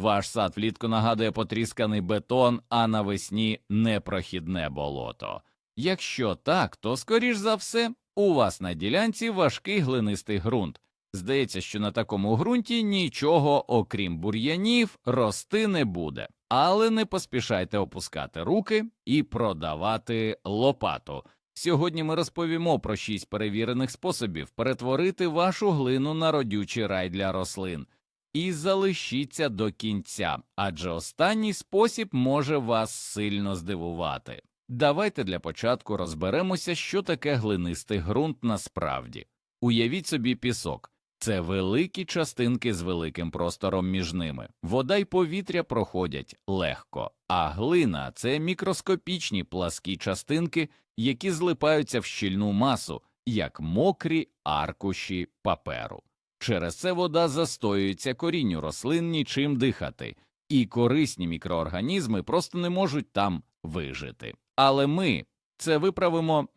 Ваш сад влітку нагадує потрісканий бетон, а навесні непрохідне болото. Якщо так, то скоріш за все у вас на ділянці важкий глинистий ґрунт. Здається, що на такому ґрунті нічого, окрім бур'янів, рости не буде. Але не поспішайте опускати руки і продавати лопату. Сьогодні ми розповімо про шість перевірених способів перетворити вашу глину на родючий рай для рослин. І залишіться до кінця, адже останній спосіб може вас сильно здивувати. Давайте для початку розберемося, що таке глинистий ґрунт насправді. Уявіть собі пісок. Це великі частинки з великим простором між ними. Вода й повітря проходять легко, а глина це мікроскопічні пласкі частинки, які злипаються в щільну масу, як мокрі аркуші паперу. Через це вода застоюється корінню рослин нічим дихати, і корисні мікроорганізми просто не можуть там вижити. Але ми це виправимо.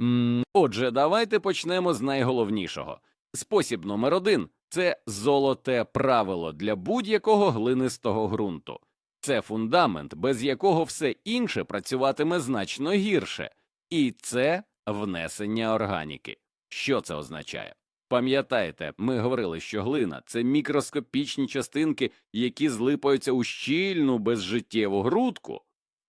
Отже, давайте почнемо з найголовнішого. Спосіб номер один це золоте правило для будь-якого глинистого ґрунту. Це фундамент, без якого все інше працюватиме значно гірше, і це внесення органіки. Що це означає? Пам'ятаєте, ми говорили, що глина це мікроскопічні частинки, які злипаються у щільну безжиттєву грудку.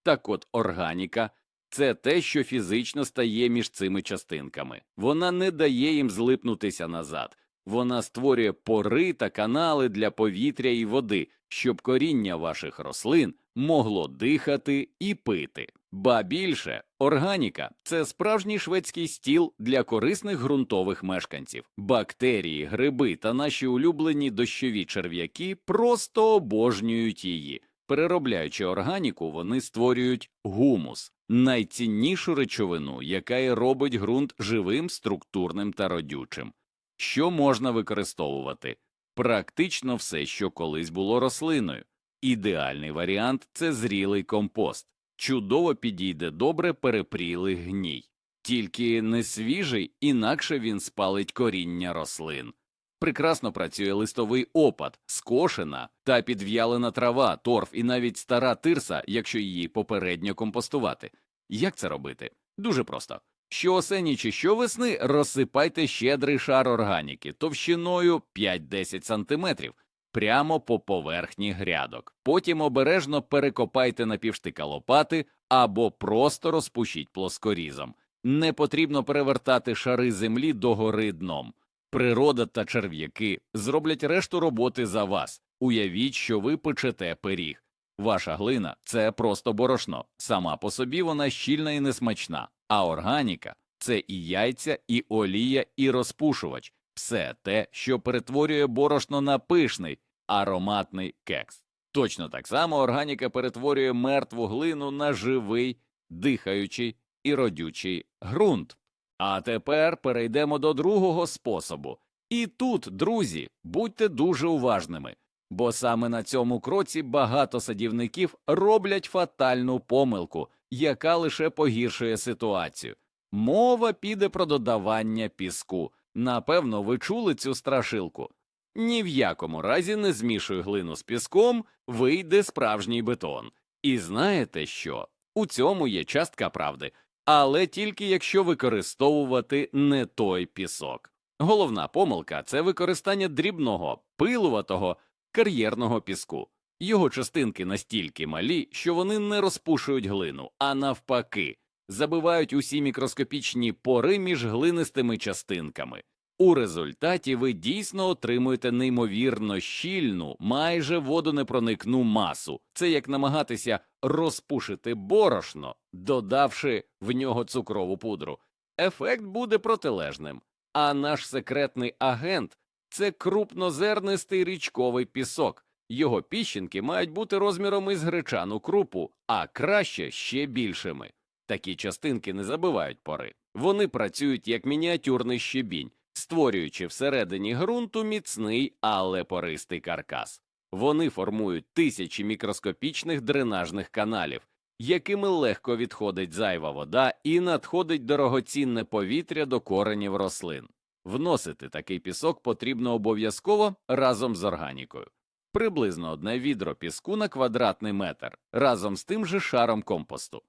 Так от органіка це те, що фізично стає між цими частинками. Вона не дає їм злипнутися назад. Вона створює пори та канали для повітря і води, щоб коріння ваших рослин могло дихати і пити. Ба більше, органіка це справжній шведський стіл для корисних ґрунтових мешканців. Бактерії, гриби та наші улюблені дощові черв'яки просто обожнюють її. Переробляючи органіку, вони створюють гумус, найціннішу речовину, яка і робить ґрунт живим, структурним та родючим. Що можна використовувати? Практично все, що колись було рослиною. Ідеальний варіант це зрілий компост. Чудово підійде добре перепрілий гній, тільки не свіжий, інакше він спалить коріння рослин. Прекрасно працює листовий опад, скошена та підв'ялена трава, торф і навіть стара тирса, якщо її попередньо компостувати. Як це робити? Дуже просто. Щоосені чи щовесни розсипайте щедрий шар органіки товщиною 5-10 см прямо по поверхні грядок. Потім обережно перекопайте на півштика лопати або просто розпушіть плоскорізом. Не потрібно перевертати шари землі догори дном. Природа та черв'яки зроблять решту роботи за вас. Уявіть, що ви печете пиріг. Ваша глина це просто борошно. Сама по собі вона щільна і несмачна, а органіка це і яйця, і олія, і розпушувач, все те, що перетворює борошно на пишний, ароматний кекс. Точно так само органіка перетворює мертву глину на живий, дихаючий і родючий ґрунт. А тепер перейдемо до другого способу. І тут, друзі, будьте дуже уважними, бо саме на цьому кроці багато садівників роблять фатальну помилку, яка лише погіршує ситуацію. Мова піде про додавання піску. Напевно, ви чули цю страшилку. Ні в якому разі не змішуй глину з піском, вийде справжній бетон. І знаєте що? У цьому є частка правди, але тільки якщо використовувати не той пісок. Головна помилка це використання дрібного, пилуватого, кар'єрного піску. Його частинки настільки малі, що вони не розпушують глину, а навпаки, забивають усі мікроскопічні пори між глинистими частинками. У результаті ви дійсно отримуєте неймовірно щільну, майже водонепроникну масу. Це як намагатися розпушити борошно, додавши в нього цукрову пудру. Ефект буде протилежним. А наш секретний агент це крупнозернистий річковий пісок. Його піщинки мають бути розміром із гречану крупу, а краще ще більшими. Такі частинки не забивають пори. Вони працюють як мініатюрний щебінь створюючи всередині ґрунту міцний, але пористий каркас. Вони формують тисячі мікроскопічних дренажних каналів, якими легко відходить зайва вода і надходить дорогоцінне повітря до коренів рослин. Вносити такий пісок потрібно обов'язково разом з органікою. приблизно одне відро піску на квадратний метр разом з тим же шаром компосту.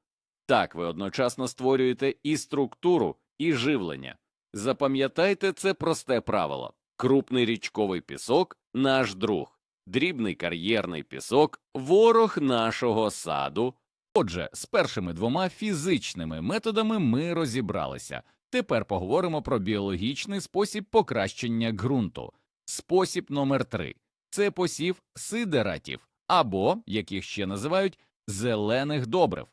Так ви одночасно створюєте і структуру, і живлення. Запам'ятайте це просте правило. Крупний річковий пісок наш друг, дрібний кар'єрний пісок ворог нашого саду. Отже, з першими двома фізичними методами ми розібралися. Тепер поговоримо про біологічний спосіб покращення ґрунту. Спосіб номер три це посів сидератів або, як їх ще називають, зелених добрив.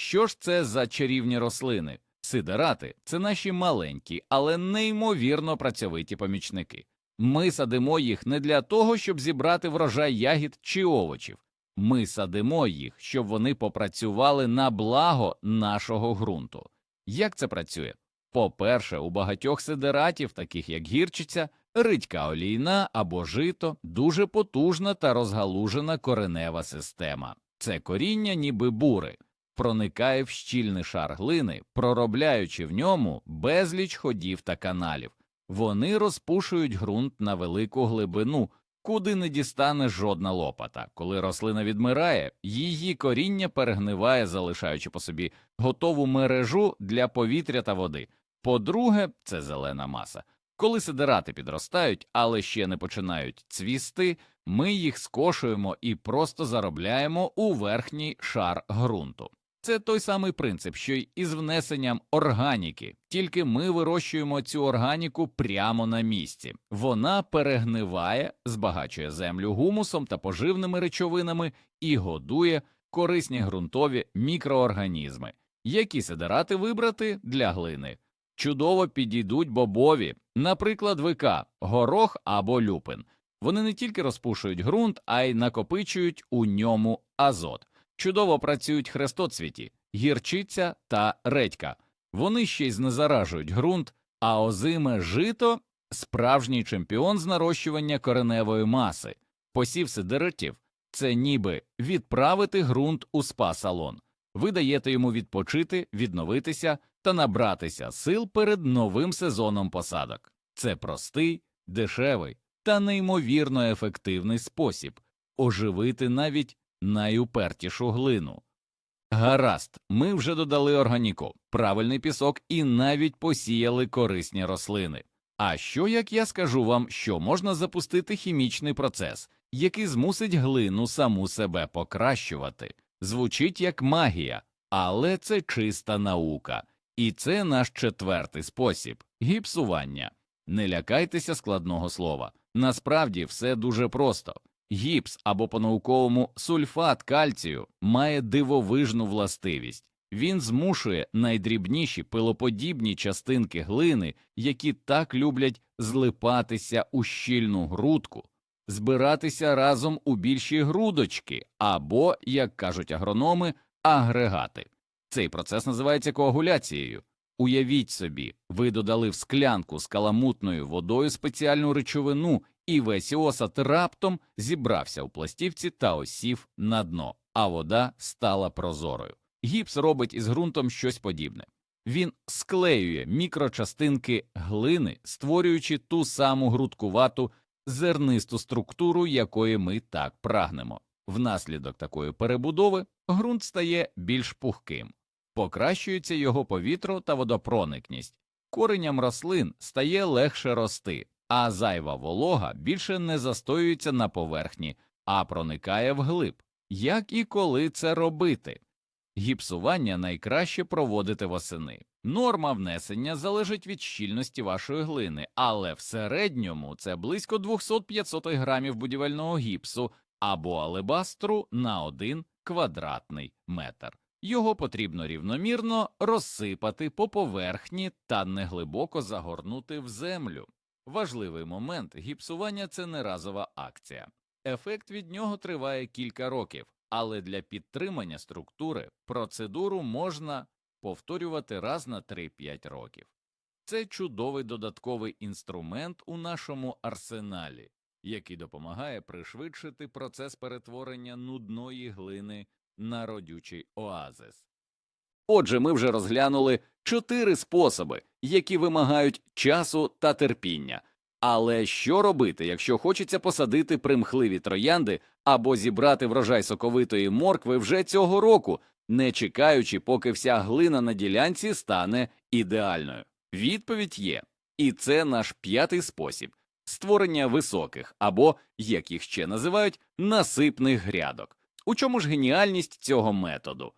Що ж це за чарівні рослини? Сидерати це наші маленькі, але неймовірно працьовиті помічники. Ми садимо їх не для того, щоб зібрати врожай ягід чи овочів. Ми садимо їх, щоб вони попрацювали на благо нашого ґрунту. Як це працює? По-перше, у багатьох сидератів, таких як гірчиця, ридька олійна або жито, дуже потужна та розгалужена коренева система. Це коріння, ніби бури, проникає в щільний шар глини, проробляючи в ньому безліч ходів та каналів. Вони розпушують ґрунт на велику глибину, куди не дістане жодна лопата. Коли рослина відмирає, її коріння перегниває, залишаючи по собі готову мережу для повітря та води. По-друге, це зелена маса. Коли сидерати підростають, але ще не починають цвісти, ми їх скошуємо і просто заробляємо у верхній шар ґрунту. Це той самий принцип, що й із внесенням органіки, тільки ми вирощуємо цю органіку прямо на місці. Вона перегниває, збагачує землю гумусом та поживними речовинами і годує корисні ґрунтові мікроорганізми. Які сидерати вибрати для глини? Чудово підійдуть бобові, наприклад, вика, горох або люпин. Вони не тільки розпушують ґрунт, а й накопичують у ньому азот. Чудово працюють хрестоцвіті, гірчиця та редька. Вони ще й знезаражують ґрунт, а озиме жито справжній чемпіон з нарощування кореневої маси. Посів сидератів – це ніби відправити ґрунт у спа-салон. Ви даєте йому відпочити, відновитися та набратися сил перед новим сезоном посадок. Це простий, дешевий та неймовірно ефективний спосіб оживити навіть найупертішу глину. Гаразд, ми вже додали органіку, правильний пісок і навіть посіяли корисні рослини. А що як я скажу вам, що можна запустити хімічний процес, який змусить глину саму себе покращувати? Звучить як магія, але це чиста наука. І це наш четвертий спосіб гіпсування. Не лякайтеся складного слова. Насправді все дуже просто. Гіпс або по-науковому сульфат кальцію має дивовижну властивість. Він змушує найдрібніші пилоподібні частинки глини, які так люблять злипатися у щільну грудку, збиратися разом у більші грудочки або, як кажуть агрономи, агрегати. Цей процес називається коагуляцією. Уявіть собі, ви додали в склянку з каламутною водою спеціальну речовину, і весь осад раптом зібрався у пластівці та осів на дно, а вода стала прозорою. Гіпс робить із ґрунтом щось подібне. Він склеює мікрочастинки глини, створюючи ту саму грудкувату зернисту структуру, якої ми так прагнемо. Внаслідок такої перебудови ґрунт стає більш пухким, покращується його повітро та водопроникність, коренням рослин стає легше рости, а зайва волога більше не застоюється на поверхні, а проникає вглиб. Як і коли це робити? Гіпсування найкраще проводити восени. Норма внесення залежить від щільності вашої глини, але в середньому це близько 200-500 грамів будівельного гіпсу або алебастру на 1 квадратний метр. Його потрібно рівномірно розсипати по поверхні та неглибоко загорнути в землю. Важливий момент гіпсування це не разова акція. Ефект від нього триває кілька років, але для підтримання структури процедуру можна повторювати раз на 3-5 років. Це чудовий додатковий інструмент у нашому арсеналі, який допомагає пришвидшити процес перетворення нудної глини на родючий оазис. Отже, ми вже розглянули чотири способи, які вимагають часу та терпіння. Але що робити, якщо хочеться посадити примхливі троянди або зібрати врожай соковитої моркви вже цього року, не чекаючи, поки вся глина на ділянці стане ідеальною? Відповідь є, і це наш п'ятий спосіб створення високих або, як їх ще називають, насипних грядок. У чому ж геніальність цього методу?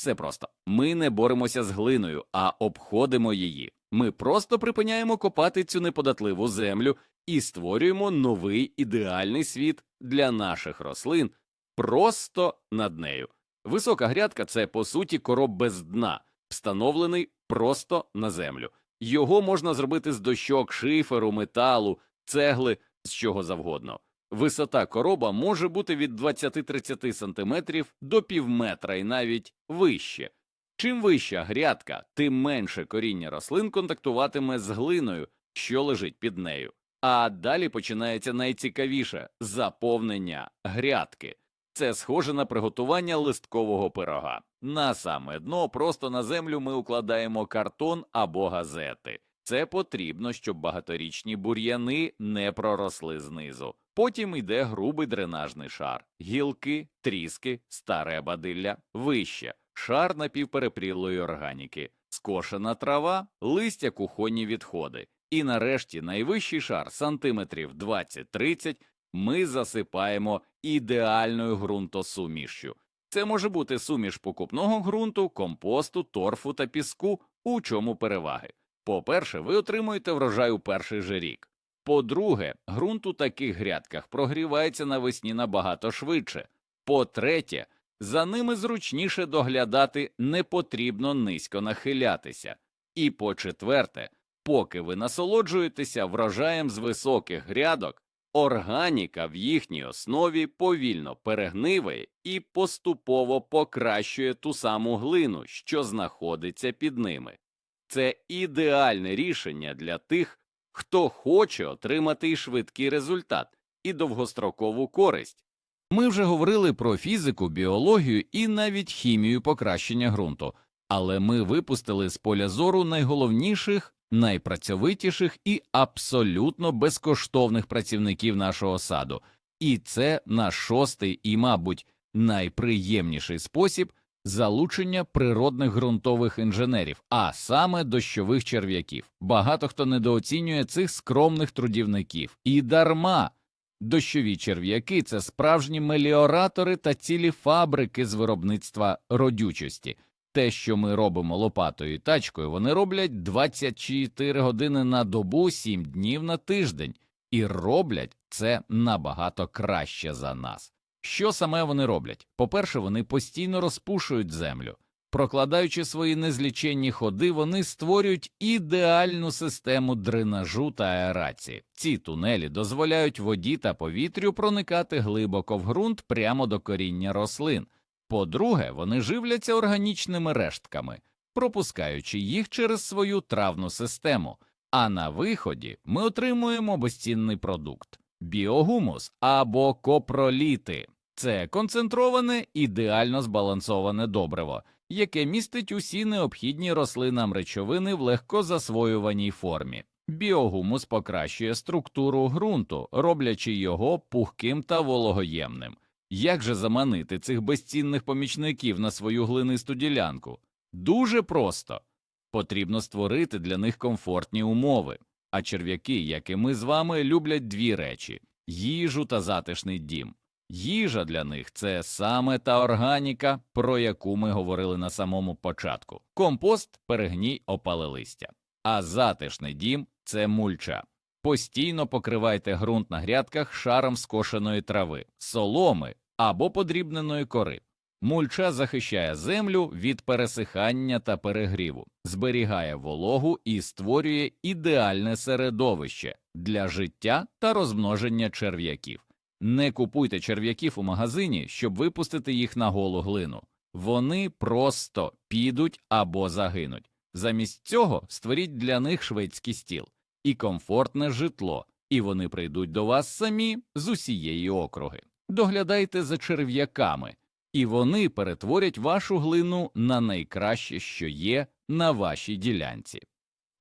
Все просто ми не боремося з глиною, а обходимо її. Ми просто припиняємо копати цю неподатливу землю і створюємо новий ідеальний світ для наших рослин просто над нею. Висока грядка це по суті короб без дна, встановлений просто на землю. Його можна зробити з дощок, шиферу, металу, цегли, з чого завгодно. Висота короба може бути від 20-30 см до півметра і навіть вище. Чим вища грядка, тим менше коріння рослин контактуватиме з глиною, що лежить під нею. А далі починається найцікавіше заповнення грядки. Це схоже на приготування листкового пирога. На саме дно просто на землю ми укладаємо картон або газети. Це потрібно, щоб багаторічні бур'яни не проросли знизу. Потім йде грубий дренажний шар, гілки, тріски, старе бадилля, вище, шар напівперепрілої органіки, скошена трава, листя кухонні відходи. І нарешті найвищий шар сантиметрів 20-30 ми засипаємо ідеальною ґрунтосумішшю. Це може бути суміш покупного ґрунту, компосту, торфу та піску, у чому переваги. По-перше, ви отримуєте врожай у перший же рік. По-друге, ґрунт у таких грядках прогрівається навесні набагато швидше. По-третє, за ними зручніше доглядати не потрібно низько нахилятися. І по-четверте, поки ви насолоджуєтеся врожаєм з високих грядок, органіка в їхній основі повільно перегниває і поступово покращує ту саму глину, що знаходиться під ними. Це ідеальне рішення для тих, хто хоче отримати і швидкий результат і довгострокову користь. Ми вже говорили про фізику, біологію і навіть хімію покращення ґрунту, але ми випустили з поля зору найголовніших, найпрацьовитіших і абсолютно безкоштовних працівників нашого саду, і це наш шостий і, мабуть, найприємніший спосіб залучення природних ґрунтових інженерів, а саме дощових черв'яків. Багато хто недооцінює цих скромних трудівників і дарма. Дощові черв'яки це справжні меліоратори та цілі фабрики з виробництва родючості. Те, що ми робимо лопатою і тачкою, вони роблять 24 години на добу, 7 днів на тиждень, і роблять це набагато краще за нас. Що саме вони роблять? По-перше, вони постійно розпушують землю. Прокладаючи свої незліченні ходи, вони створюють ідеальну систему дренажу та аерації. Ці тунелі дозволяють воді та повітрю проникати глибоко в ґрунт прямо до коріння рослин. По-друге, вони живляться органічними рештками, пропускаючи їх через свою травну систему. А на виході ми отримуємо безцінний продукт біогумус або копроліти. Це концентроване, ідеально збалансоване добриво, яке містить усі необхідні рослинам речовини в легко засвоюваній формі. Біогумус покращує структуру ґрунту, роблячи його пухким та вологоємним. Як же заманити цих безцінних помічників на свою глинисту ділянку? Дуже просто потрібно створити для них комфортні умови. А черв'яки, як і ми з вами, люблять дві речі їжу та затишний дім. Їжа для них це саме та органіка, про яку ми говорили на самому початку. Компост, перегній, опале листя. А затишний дім це мульча. Постійно покривайте ґрунт на грядках шаром скошеної трави, соломи або подрібненої кори. Мульча захищає землю від пересихання та перегріву, зберігає вологу і створює ідеальне середовище для життя та розмноження черв'яків. Не купуйте черв'яків у магазині, щоб випустити їх на голу глину. Вони просто підуть або загинуть. Замість цього створіть для них шведський стіл і комфортне житло, і вони прийдуть до вас самі з усієї округи. Доглядайте за черв'яками і вони перетворять вашу глину на найкраще, що є на вашій ділянці.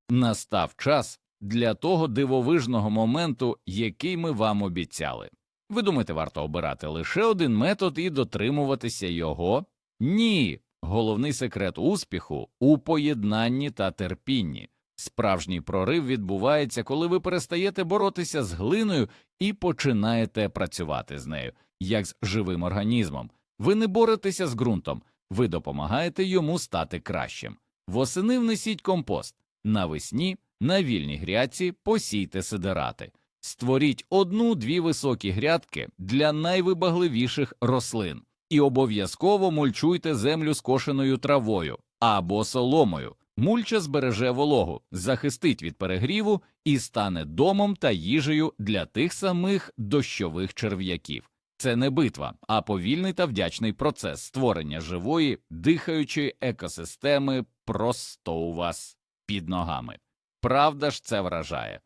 Настав час для того дивовижного моменту, який ми вам обіцяли. Ви думаєте, варто обирати лише один метод і дотримуватися його? Ні. Головний секрет успіху у поєднанні та терпінні. Справжній прорив відбувається, коли ви перестаєте боротися з глиною і починаєте працювати з нею, як з живим організмом. Ви не боретеся з ґрунтом, ви допомагаєте йому стати кращим. Восени внесіть компост, навесні на вільній грядці посійте сидерати. Створіть одну-дві високі грядки для найвибагливіших рослин і обов'язково мульчуйте землю скошеною травою або соломою. Мульча збереже вологу, захистить від перегріву і стане домом та їжею для тих самих дощових черв'яків. Це не битва, а повільний та вдячний процес створення живої, дихаючої екосистеми просто у вас під ногами. Правда ж це вражає.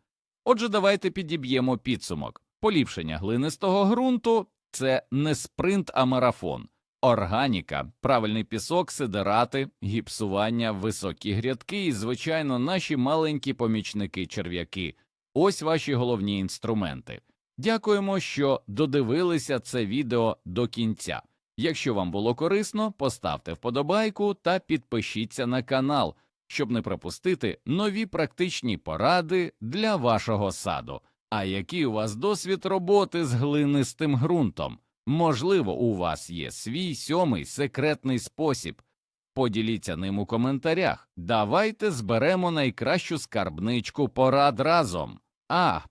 Отже, давайте підіб'ємо підсумок. Поліпшення глинистого ґрунту це не спринт, а марафон. Органіка, правильний пісок, сидерати, гіпсування, високі грядки і, звичайно, наші маленькі помічники черв'яки. Ось ваші головні інструменти. Дякуємо, що додивилися це відео до кінця. Якщо вам було корисно, поставте вподобайку та підпишіться на канал, щоб не пропустити нові практичні поради для вашого саду. А який у вас досвід роботи з глинистим ґрунтом? Можливо, у вас є свій сьомий секретний спосіб. Поділіться ним у коментарях. Давайте зберемо найкращу скарбничку порад разом. А,